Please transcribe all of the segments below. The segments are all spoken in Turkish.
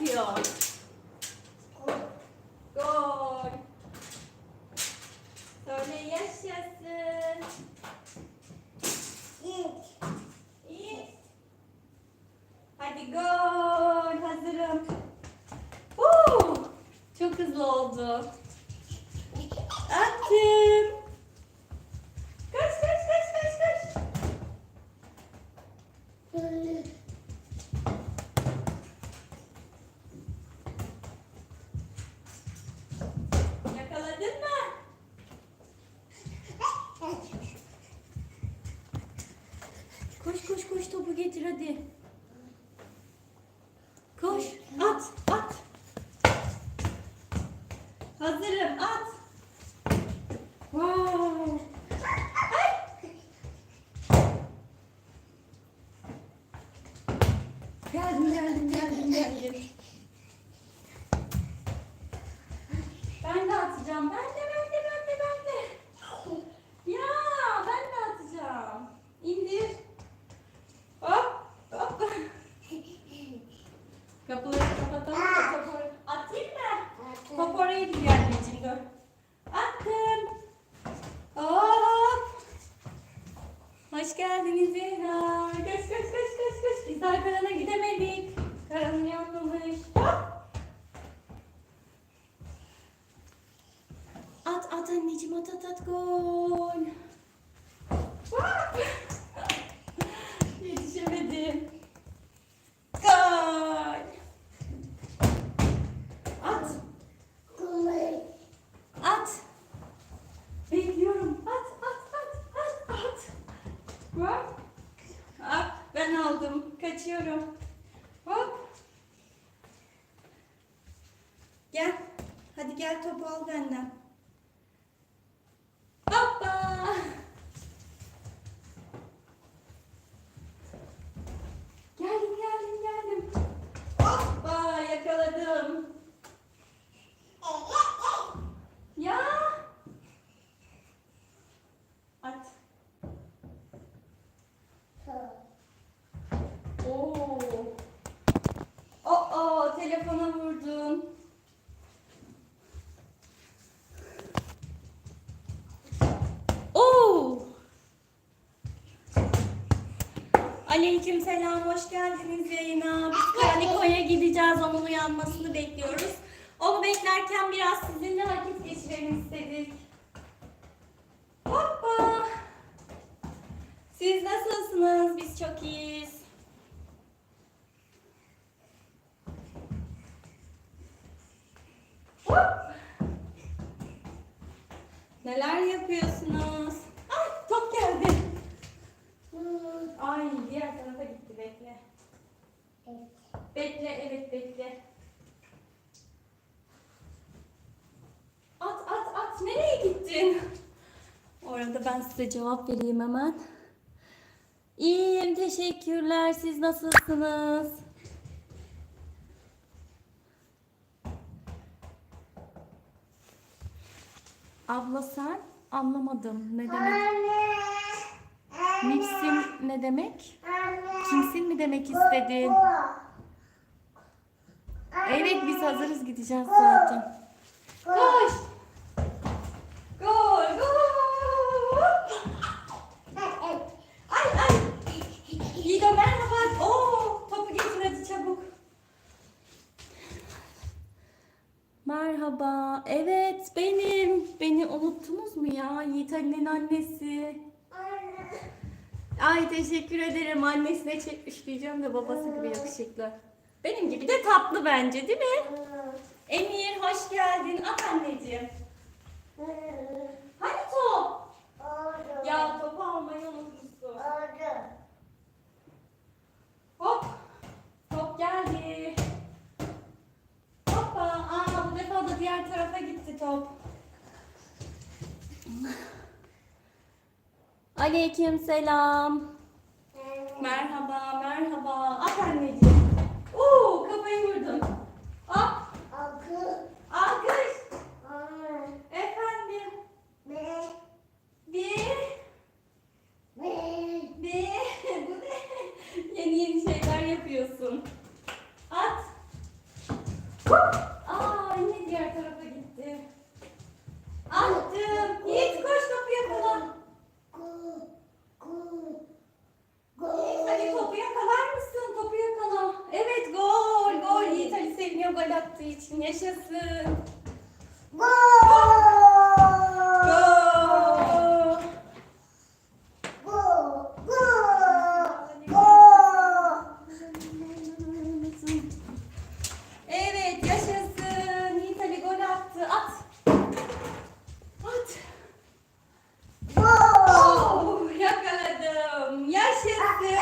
yapıyor? Gol. Söyle yaşasın. İyi. Hadi gol. Hazırım. Woo! Çok hızlı oldu. Attım. Kaç kaç kaç kaç kaç. Yakaladın mı? Koş koş koş topu getir hadi. Koş at at. Hazırım at. Wow. Ay. Geldim geldim geldim geldim. Ben de atacağım. Ben de ben de ben de ben de. Ya ben de atacağım. İndir. Hop hop. Kapıları kapatalım da top oraya. Atayım mı? Top oraya gidiyor anneciğim dur. Attım. Hop. Hoş geldiniz Zehra. Koş koş koş koş koş. Biz daha Karan'a gidemedik. Karan'ın yanılmış. Hop. At at at at gol. Yetişemedim. Gol. At. At. Bekliyorum. At, at, at, at, at. Hop. Hop. Ben aldım. Kaçıyorum. Hop. Gel. Hadi gel topu al benden. Hoppa. Geldim, geldim, geldim. Hoppa yakaladım. Ya. At. Oo. Oo, telefona vurdun. Oo. Aleyküm selam, hoş geldiniz yayına. Biz Kaliko'ya gideceğiz, onun uyanmasını bekliyoruz. Onu beklerken biraz sizinle vakit geçirelim istedik. Hoppa! Siz nasılsınız? Biz çok iyiyiz. Hop! Neler yapıyorsunuz? Ay top geldi. Ay diğer tarafa gitti bekle. Bekle evet bekle. At at at nereye gittin? Orada ben size cevap vereyim hemen. İyiyim teşekkürler. Siz nasılsınız? Abla sen anlamadım. Ne demek? Nipsim ne demek? Kimsin mi demek istedin? Evet biz hazırız gideceğiz zaten. Koş. Gol. Gol. Ay ay. Yiğido merhaba. Oo, topu getir hadi çabuk. Merhaba. Evet benim. Beni unuttunuz mu ya? Yiğit Ali'nin annesi. Ay teşekkür ederim. Annesine çekmiş diyeceğim de babası gibi yakışıklı. Benim gibi de tatlı bence değil mi? Emir hoş geldin. At anneciğim. Hani top? Ya topu almayı unutmuşsun. Hop. Top geldi. Hoppa. Aa bu defa da diğer tarafa gitti top. Aleyküm selam. Merhaba, merhaba. At anneciğim kafayı vurdun. Hop. Alkış. Alkış. Aa. Efendim. Ne? Bir. Ne? Bir. Bu ne? Yeni yeni şeyler yapıyorsun. At. Aa anne diğer tarafa gitti. Attım. Yiğit koş kapıya kadar. Yiğit hadi kapıya kadar. Seviniyor gol attığı için. Yaşasın. Gol. Gol! Gol! Gol! Evet yaşasın. Yiğit Ali gol attı. At. At. Gol! Oh, yakaladım. Yaşasın. Ay.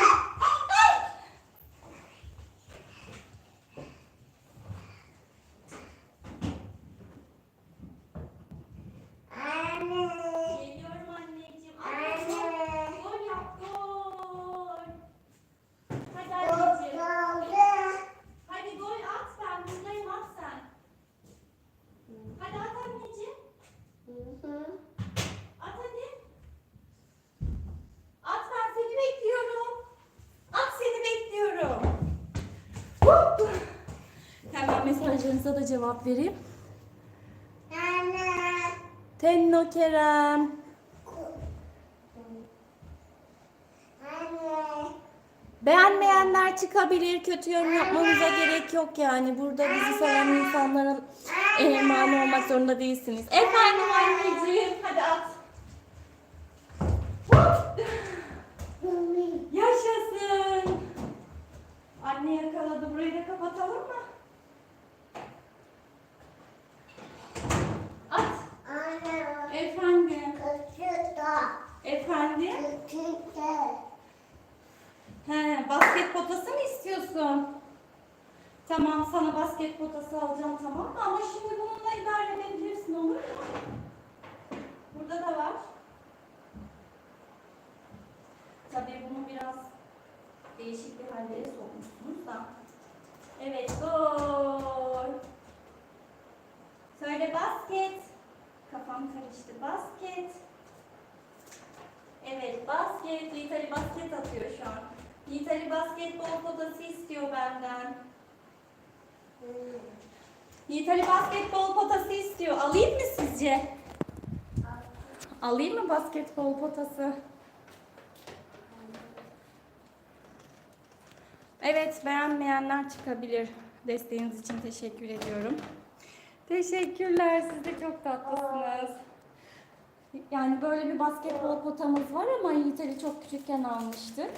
Anne! Geliyorum anneciğim. Anneciğim. Gol yap gol. Hadi Gol anneciğim. kaldı. Hadi gol at ben buradayım at sen. Hadi at anneciğim. Hı hı. At hadi. At ben seni bekliyorum. At seni bekliyorum. Hop. Hemen da cevap vereyim. Anne! Tenno Kerem. Anne! Beğenmeyenler çıkabilir. Kötü yorum yapmanıza gerek yok yani. Burada bizi seven insanlara e, mani olmak zorunda değilsiniz. Efendim anneciğim. Hadi at. Hop. Yaşasın. Anne yakaladı. Burayı da kapatalım mı? At. Anne! Efendim. Kıçıda! Efendim. Kıçıda! He, basket potası mı istiyorsun? Tamam sana basket potası alacağım tamam mı? Ama şimdi bununla idare edebilirsin olur mu? Burada da var. Tabii bunu biraz değişik bir hallere sokmuşsunuz da. Evet gol. Söyle basket. Kafam karıştı. Basket. Evet basket. Yiğit basket atıyor şu an. Yiğit basketbol potası istiyor benden. Yiğit Ali basketbol potası istiyor. Alayım mı sizce? Alayım mı basketbol potası? Evet beğenmeyenler çıkabilir. Desteğiniz için teşekkür ediyorum. Teşekkürler. Siz de çok tatlısınız. Yani böyle bir basketbol potamız var ama Yiğit Ali çok küçükken almıştık.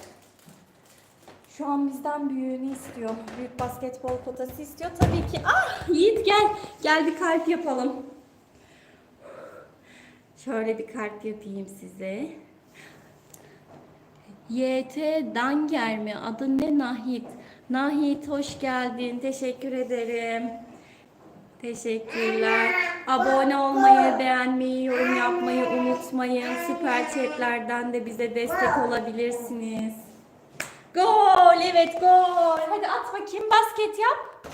Şu an bizden büyüğünü istiyor. Büyük basketbol potası istiyor. Tabii ki. Ah Yiğit gel. Gel bir kalp yapalım. Şöyle bir kalp yapayım size. YT Danger mi? Adı ne? Nahit. Nahit hoş geldin. Teşekkür ederim. Teşekkürler. Abone olmayı, beğenmeyi, yorum yapmayı unutmayın. Süper chatlerden de bize destek olabilirsiniz. Gol, evet gol. Hadi at bakayım, basket yap.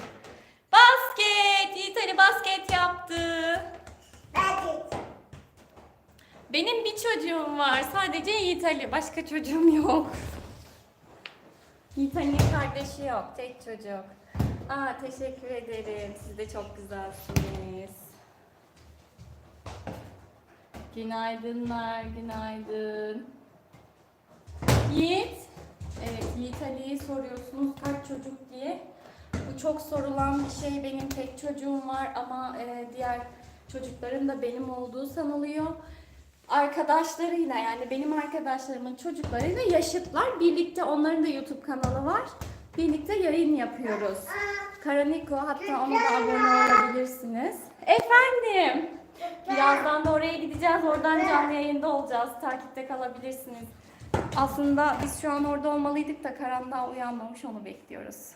Basket, Yiğit basket yaptı. Bakit! Benim bir çocuğum var. Sadece Yiğit. Başka çocuğum yok. Yiğit kardeşi yok. Tek çocuk. Aa, teşekkür ederim. Siz de çok güzelsiniz. Günaydınlar, günaydın. Yiğit. Evet, Yiğit Ali'yi soruyorsunuz kaç çocuk diye. Bu çok sorulan bir şey. Benim tek çocuğum var ama e, diğer çocukların da benim olduğu sanılıyor. Arkadaşlarıyla yani benim arkadaşlarımın çocuklarıyla yaşıtlar. Birlikte onların da YouTube kanalı var. Birlikte yayın yapıyoruz. Karaniko hatta ona da abone olabilirsiniz. Efendim. Birazdan da oraya gideceğiz. Oradan canlı yayında olacağız. Takipte kalabilirsiniz. Aslında biz şu an orada olmalıydık da Karan daha uyanmamış onu bekliyoruz.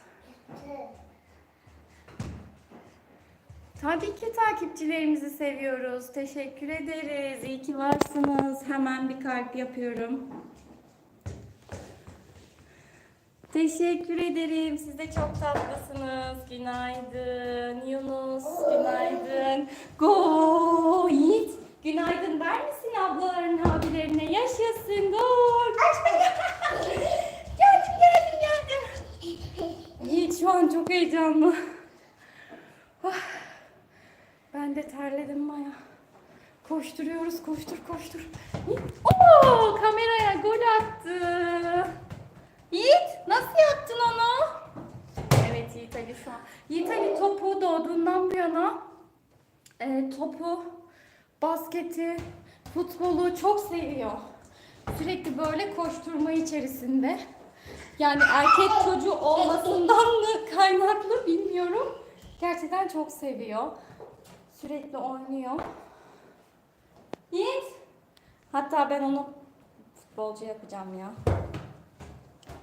Tabii ki takipçilerimizi seviyoruz. Teşekkür ederiz. İyi ki varsınız. Hemen bir kalp yapıyorum. Teşekkür ederim. Siz de çok tatlısınız. Günaydın. Yunus, günaydın. Go Yiğit. Günaydın der misin ablalarına, abilerine? Yaşasın. Gol. geldim, geldim, geldim. Yiğit şu an çok heyecanlı. Ah, Ben de terledim Maya. Koşturuyoruz, koştur, koştur. Yiğit, Oo, kameraya gol attı. Yiğit, nasıl yaptın onu? Evet Yiğit Ali şu an. Yiğit Ali topu doğduğundan bu yana e, topu, basketi, futbolu çok seviyor. Sürekli böyle koşturma içerisinde. Yani erkek çocuğu olmasından mı kaynaklı bilmiyorum. Gerçekten çok seviyor. Sürekli oynuyor. Yiğit. Hatta ben onu futbolcu yapacağım ya.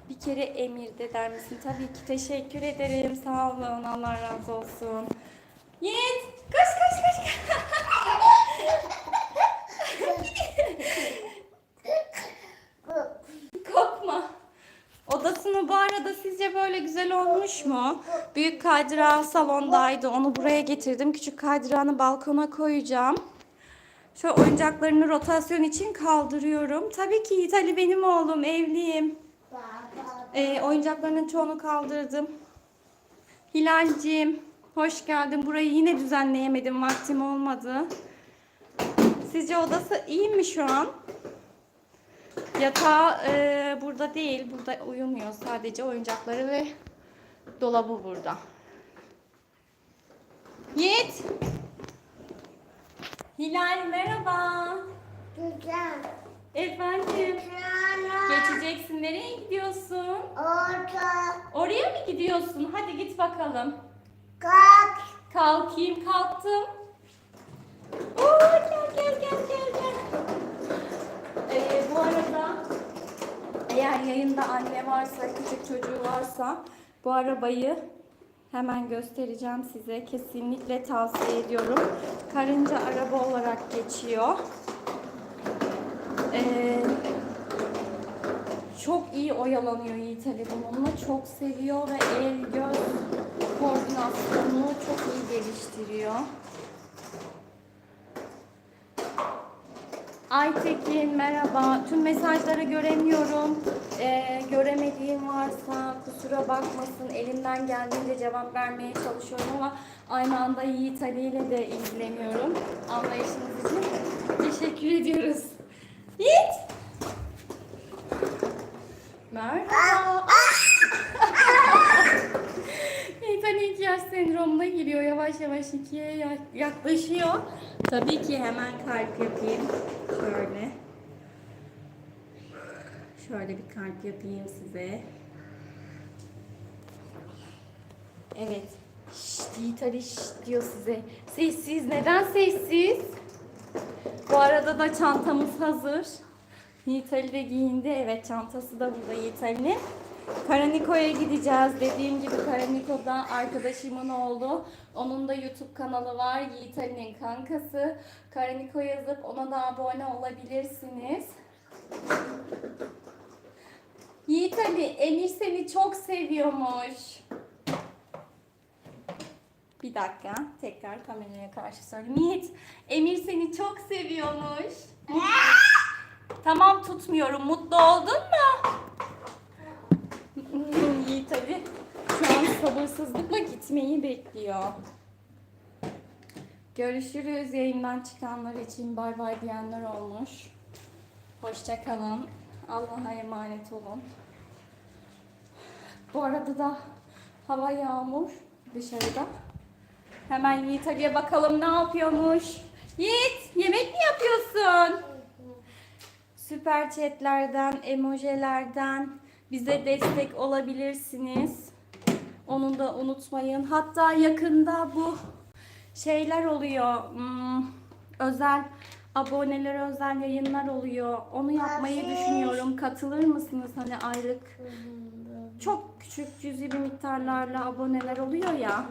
Bir kere Emir de der misin? Tabii ki teşekkür ederim. Sağ olun. Allah razı olsun. Yiğit. Koş koş koş. Korkma. Odasını bu arada sizce böyle güzel olmuş mu? Büyük kaydırağı salondaydı. Onu buraya getirdim. Küçük kaydırağını balkona koyacağım. Şu oyuncaklarını rotasyon için kaldırıyorum. Tabii ki Yiğit benim oğlum. Evliyim. Ee, oyuncaklarının çoğunu kaldırdım. Hilal'ciğim hoş geldin. Burayı yine düzenleyemedim. Vaktim olmadı. Sizce odası iyi mi şu an? Yatağı e, burada değil. Burada uyumuyor. Sadece oyuncakları ve dolabı burada. Yiğit. Hilal merhaba. Güzel. Efendim. Geçeceksin. Nereye gidiyorsun? Orta. Oraya mı gidiyorsun? Hadi git bakalım. Kalk. Kalkayım. Kalktım. Oo, gel gel gel gel gel. Ee, bu arada eğer yayında anne varsa, küçük çocuğu varsa bu arabayı hemen göstereceğim size. Kesinlikle tavsiye ediyorum. Karınca araba olarak geçiyor. Ee, çok iyi oyalanıyor Yiğit Ali bununla. Çok seviyor ve el göz koordinasyonunu çok iyi geliştiriyor. Aytekin merhaba. Tüm mesajları göremiyorum. Ee, göremediğim varsa kusura bakmasın. Elimden geldiğince cevap vermeye çalışıyorum ama aynı anda Yiğit Ali ile de ilgileniyorum. Anlayışınız için teşekkür ediyoruz. Yiğit! Merhaba. İlk yaş sendromuna giriyor. Yavaş yavaş ikiye ya- yaklaşıyor. Tabii ki hemen kalp yapayım. Şöyle. Şöyle bir kalp yapayım size. Evet. Şşt Yiğit Ali şşt diyor size. Sessiz. Neden sessiz? Bu arada da çantamız hazır. Yiğit Ali de giyindi. Evet çantası da burada Yiğit Ali'nin. Karaniko'ya gideceğiz. Dediğim gibi Karaniko'da arkadaşımın oğlu. Onun da YouTube kanalı var. Yiğit Ali'nin kankası. Karaniko yazıp ona da abone olabilirsiniz. Yiğit Ali, Emir seni çok seviyormuş. Bir dakika, tekrar kameraya karşı söyleyeyim. Yiğit, Emir seni çok seviyormuş. Tamam tutmuyorum. Mutlu oldun mu? Yiğit Ali şu an sabırsızlıkla gitmeyi bekliyor. Görüşürüz. Yayından çıkanlar için bay bay diyenler olmuş. Hoşça kalın. Allah'a emanet olun. Bu arada da hava yağmur dışarıda. Hemen Yiğit Ali'ye bakalım ne yapıyormuş. Yiğit yemek mi yapıyorsun? Süper chatlerden, emojilerden bize destek olabilirsiniz. Onu da unutmayın. Hatta yakında bu şeyler oluyor. hmm, özel abonelere özel yayınlar oluyor. Onu yapmayı düşünüyorum. Katılır mısınız? Hani aylık çok küçük cüzi bir miktarlarla aboneler oluyor ya.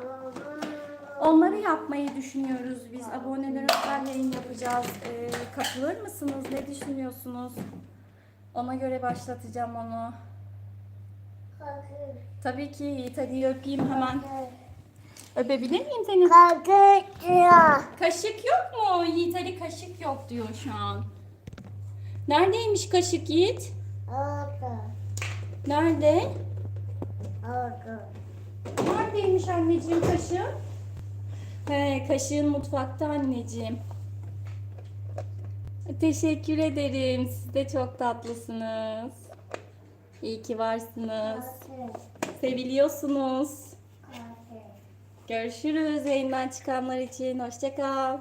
Onları yapmayı düşünüyoruz biz. Abonelere özel yayın yapacağız. Ee, katılır mısınız? Ne düşünüyorsunuz? Ona göre başlatacağım onu. Tabii ki Yiğit hadi öpeyim hemen. Öpebilir miyim seni? Kalkıyor. Kaşık yok mu? Yiğit Ali kaşık yok diyor şu an. Neredeymiş kaşık Yiğit? Orta. Nerede? Orta. Neredeymiş anneciğim kaşığın? He, kaşığın mutfakta anneciğim. Teşekkür ederim. Siz de çok tatlısınız. İyi ki varsınız. Seviliyorsunuz. Görüşürüz yayından çıkanlar için. Hoşça kal.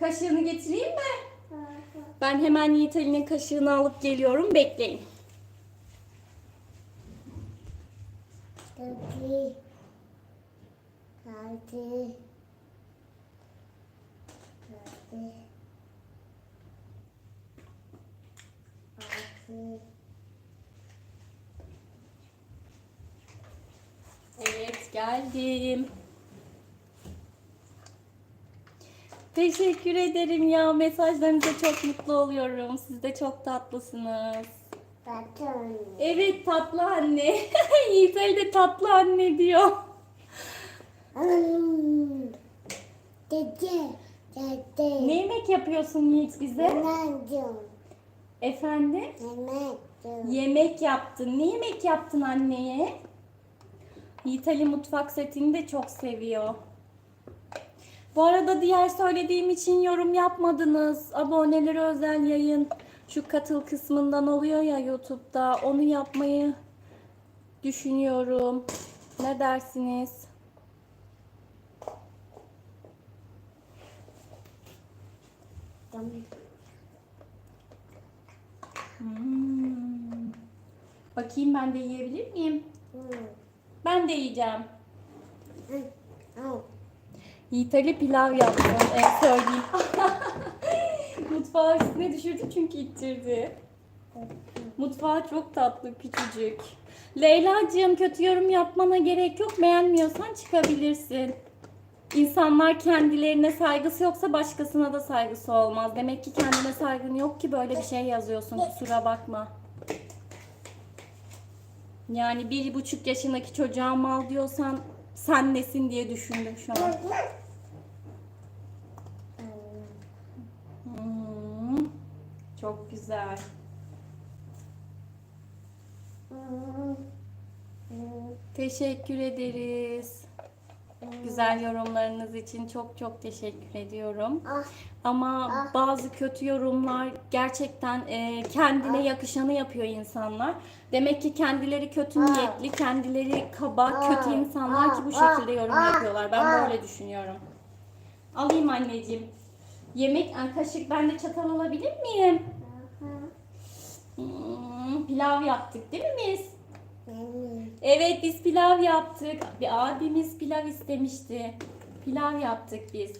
Kaşığını getireyim mi? Ben hemen Yiğit Ali'nin kaşığını alıp geliyorum. Bekleyin. Kaki. Kaki. Kaki. Kaki. Evet geldim. Teşekkür ederim ya. Mesajlarınıza çok mutlu oluyorum. Siz de çok tatlısınız. Bakın. Evet tatlı anne. Yiğit Ali de tatlı anne diyor. Dede. Dede. Ne yemek yapıyorsun Yiğit bize? Yemek. Efendim? Yemek. Yemek yaptın. Ne yemek yaptın anneye? Yiğit mutfak setini de çok seviyor. Bu arada diğer söylediğim için yorum yapmadınız. Abonelere özel yayın şu katıl kısmından oluyor ya YouTube'da. Onu yapmayı düşünüyorum. Ne dersiniz? Hmm. Bakayım ben de yiyebilir miyim? Ben de yiyeceğim. Yiğit Ali pilav yaptım. Evet söyleyeyim. Mutfağı üstüne düşürdü çünkü ittirdi. Mutfağı çok tatlı, küçücük. Leyla'cığım kötü yorum yapmana gerek yok. Beğenmiyorsan çıkabilirsin. İnsanlar kendilerine saygısı yoksa başkasına da saygısı olmaz. Demek ki kendine saygın yok ki böyle bir şey yazıyorsun. Kusura bakma. Yani bir buçuk yaşındaki çocuğa mal diyorsan sen nesin diye düşündüm şu an. Hmm, çok güzel. Teşekkür ederiz. Güzel yorumlarınız için çok çok teşekkür ediyorum. Ah. Ama bazı kötü yorumlar gerçekten e, kendine yakışanı yapıyor insanlar. Demek ki kendileri kötü niyetli, kendileri kaba, kötü insanlar ki bu şekilde yorum yapıyorlar. Ben böyle düşünüyorum. Alayım anneciğim. Yemek, kaşık, ben de çatal alabilir miyim? Hmm, pilav yaptık değil mi biz? Evet biz pilav yaptık. Bir abimiz pilav istemişti. Pilav yaptık biz.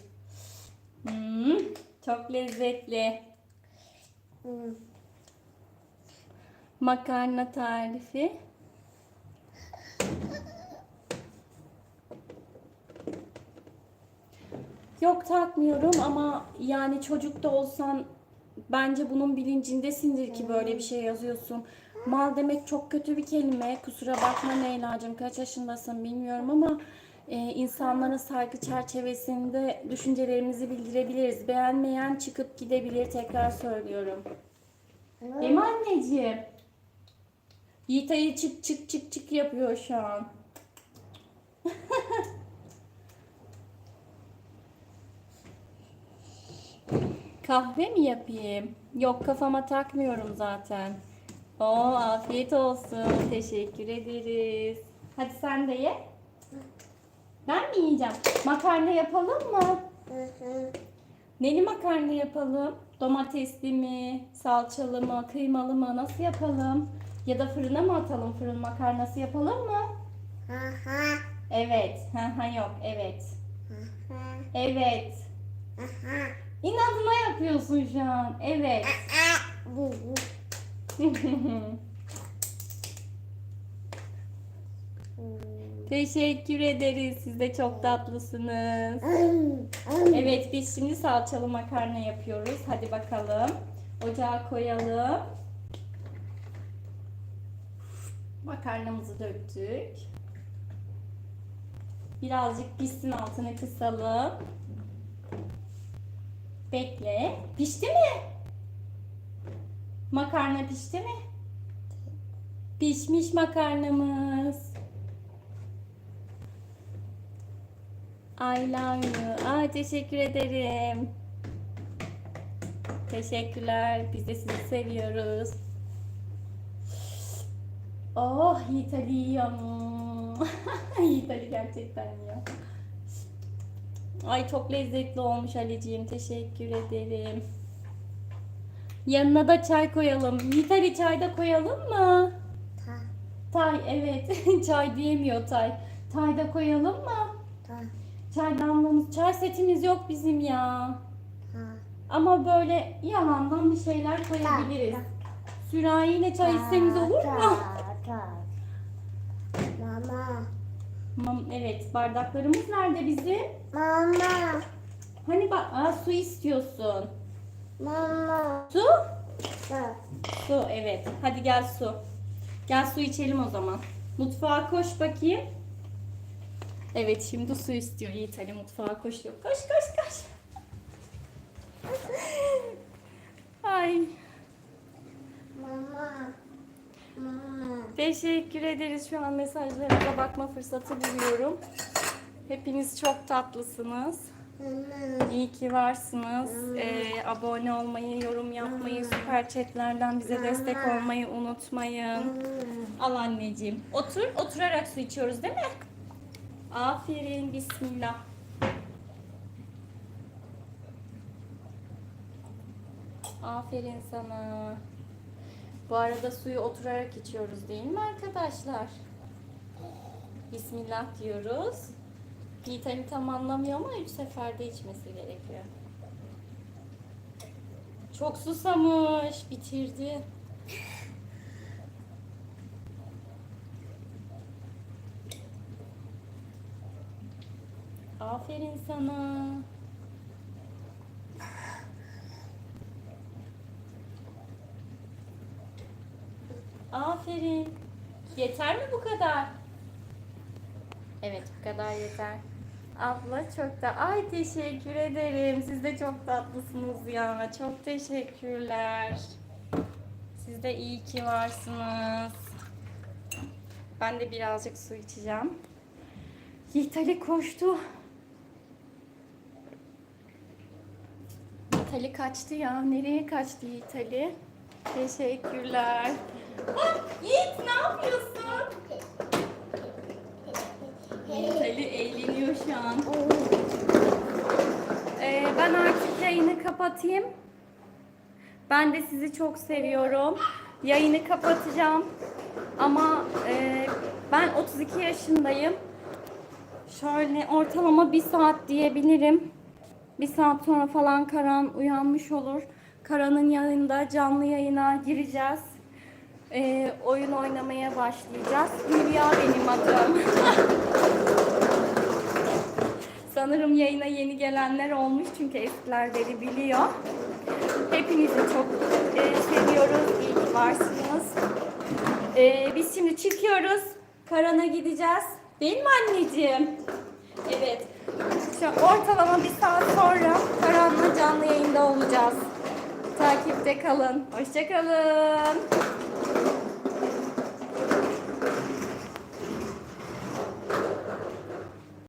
Hmm, çok lezzetli. Makarna tarifi. Yok takmıyorum ama yani çocuk da olsan bence bunun bilincindesindir ki böyle bir şey yazıyorsun. Mal demek çok kötü bir kelime. Kusura bakma Leyla'cığım kaç yaşındasın bilmiyorum ama e, insanlara saygı çerçevesinde düşüncelerimizi bildirebiliriz. Beğenmeyen çıkıp gidebilir tekrar söylüyorum. Değil mi anneciğim? Yiğit ayı çık çık çık çık yapıyor şu an. Kahve mi yapayım? Yok kafama takmıyorum zaten. Oo afiyet olsun. Teşekkür ederiz. Hadi sen de ye. Ben mi yiyeceğim? Makarna yapalım mı? Neli makarna yapalım? Domatesli mi? Salçalı mı? Kıymalı mı? Nasıl yapalım? Ya da fırına mı atalım? Fırın makarnası yapalım mı? Evet. Ha ha yok. Evet. Evet. İnadına yapıyorsun şu an. Evet. Teşekkür ederiz. Siz de çok tatlısınız. Evet biz şimdi salçalı makarna yapıyoruz. Hadi bakalım. Ocağa koyalım. Makarnamızı döktük. Birazcık pişsin altını kısalım. Bekle. Pişti mi? Makarna pişti mi? Pişmiş makarnamız. I love you. Aa, teşekkür ederim. Teşekkürler. Biz de sizi seviyoruz. Oh Yiğit Ali yiyor. Yiğit gerçekten ya. Ay çok lezzetli olmuş Ali'ciğim. Teşekkür ederim. Yanına da çay koyalım. Yiğit Ali çay da koyalım mı? Ta. Tay evet. çay diyemiyor Tay. Tay da koyalım mı? Ta. Çay damlamız, çay setimiz yok bizim ya. Ta. Ama böyle yalandan bir şeyler koyabiliriz. Sürahiyle çay içseniz olur mu? Mama. Mam- Evet, bardaklarımız nerede bizim? Mama. Hani bak, aa, su istiyorsun. Mama. Su? Ta. Su, evet. Hadi gel su. Gel su içelim o zaman. Mutfağa koş bakayım. Evet, şimdi su istiyor Yiğit Ali mutfağa koşuyor. Koş, koş, koş. Ay, Mama. Mama. teşekkür ederiz. Şu an mesajlarınıza bakma fırsatı buluyorum. Hepiniz çok tatlısınız. İyi ki varsınız. Ee, abone olmayı, yorum yapmayı, süper chatlerden bize destek olmayı unutmayın. Al anneciğim. Otur. Oturarak su içiyoruz değil mi? Aferin. Bismillah. Aferin sana. Bu arada suyu oturarak içiyoruz değil mi arkadaşlar? Bismillah diyoruz. Yiğit Ali tam anlamıyor ama üç seferde içmesi gerekiyor. Çok susamış. Bitirdi. Aferin sana. Aferin. Yeter mi bu kadar? Evet bu kadar yeter. Abla çok da ay teşekkür ederim. Siz de çok tatlısınız ya. Çok teşekkürler. Siz de iyi ki varsınız. Ben de birazcık su içeceğim. Yiğit koştu. Yiğit kaçtı ya. Nereye kaçtı Yiğit? Teşekkürler. Ah, Yiğit ne yapıyorsun? Ali eğleniyor şu an. Ee, ben artık yayını kapatayım. Ben de sizi çok seviyorum. Yayını kapatacağım. Ama e, ben 32 yaşındayım. Şöyle ortalama bir saat diyebilirim. Bir saat sonra falan Karan uyanmış olur. Karan'ın yanında canlı yayına gireceğiz. E, oyun oynamaya başlayacağız. Hülya benim adım. Sanırım yayına yeni gelenler olmuş çünkü eskilerleri biliyor. Hepinizi çok e, seviyoruz. İyi ki varsınız. E, biz şimdi çıkıyoruz. Karan'a gideceğiz. Değil mi anneciğim? Evet. Şu ortalama bir saat sonra Karan'la canlı yayında olacağız. Takipte kalın. Hoşçakalın.